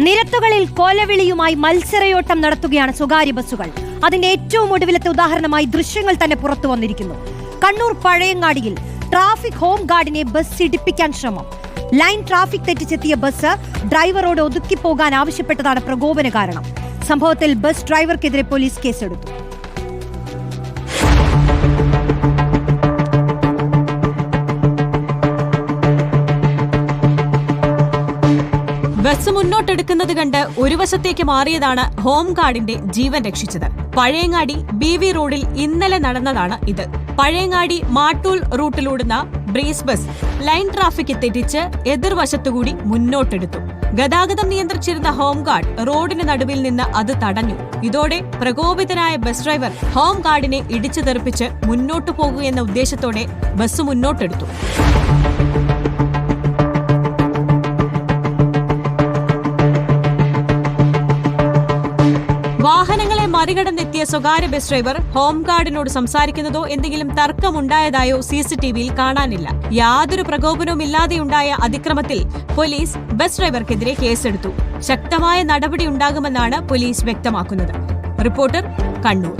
നിരത്തുകളിൽ കോലവിളിയുമായി മത്സരയോട്ടം നടത്തുകയാണ് സ്വകാര്യ ബസ്സുകൾ. അതിന്റെ ഏറ്റവും ഒടുവിലത്തെ ഉദാഹരണമായി ദൃശ്യങ്ങൾ തന്നെ പുറത്തു വന്നിരിക്കുന്നു. കണ്ണൂർ പഴയങ്ങാടിയിൽ ട്രാഫിക് ഹോം ഗാർഡിനെ ബസ് ഇടിപ്പിക്കാൻ ശ്രമം. ലൈൻ ട്രാഫിക് തെറ്റിച്ചെത്തിയ ബസ് ഡ്രൈവറോട് ഒതുക്കിപ്പോകാൻ ആവശ്യപ്പെട്ടതാണ് പ്രകോപന കാരണം. സംഭവത്തിൽ ബസ് ഡ്രൈവർക്കെതിരെ പോലീസ് കേസെടുത്തു. ബസ് മുന്നോട്ടെടുക്കുന്നത് കണ്ട് ഒരു വശത്തേക്ക് മാറിയതാണ് ഹോം ഗാർഡിന്റെ ജീവൻ രക്ഷിച്ചത്. പഴയങ്ങാടി ബി വി റോഡിൽ ഇന്നലെ നടന്നതാണ് ഇത്. പഴയങ്ങാടി മാട്ടൂൽ റൂട്ടിലൂടുന്ന ബ്രീസ് ബസ് ലൈൻ ട്രാഫിക് തെറ്റിച്ച് എതിർവശത്തുകൂടി മുന്നോട്ടെടുത്തു. ഗതാഗതം നിയന്ത്രിച്ചിരുന്ന ഹോം ഗാർഡ് റോഡിന് നടുവിൽ നിന്ന് അത് തടഞ്ഞു. ഇതോടെ പ്രകോപിതനായ ബസ് ഡ്രൈവർ ഹോം ഗാർഡിനെ ഇടിച്ചു തെറിപ്പിച്ച് മുന്നോട്ടു പോകുകയെന്ന ഉദ്ദേശത്തോടെ ബസ് മുന്നോട്ടെടുത്തു. വാഹനങ്ങളെ മറികടന്നെത്തിയ സ്വകാര്യ ബസ് ഡ്രൈവർ ഹോം ഗാർഡിനോട് സംസാരിക്കുന്നതോ എന്തെങ്കിലും തർക്കമുണ്ടായതായോ സി സി ടി വിയിൽ കാണാനില്ല. യാതൊരു പ്രകോപനവും ഇല്ലാതെയുണ്ടായ അതിക്രമത്തിൽ പോലീസ് ബസ് ഡ്രൈവർക്കെതിരെ കേസെടുത്തു. ശക്തമായ നടപടി ഉണ്ടാകുമെന്നാണ് പോലീസ് വ്യക്തമാക്കുന്നത്. റിപ്പോർട്ടർ കണ്ണൂർ.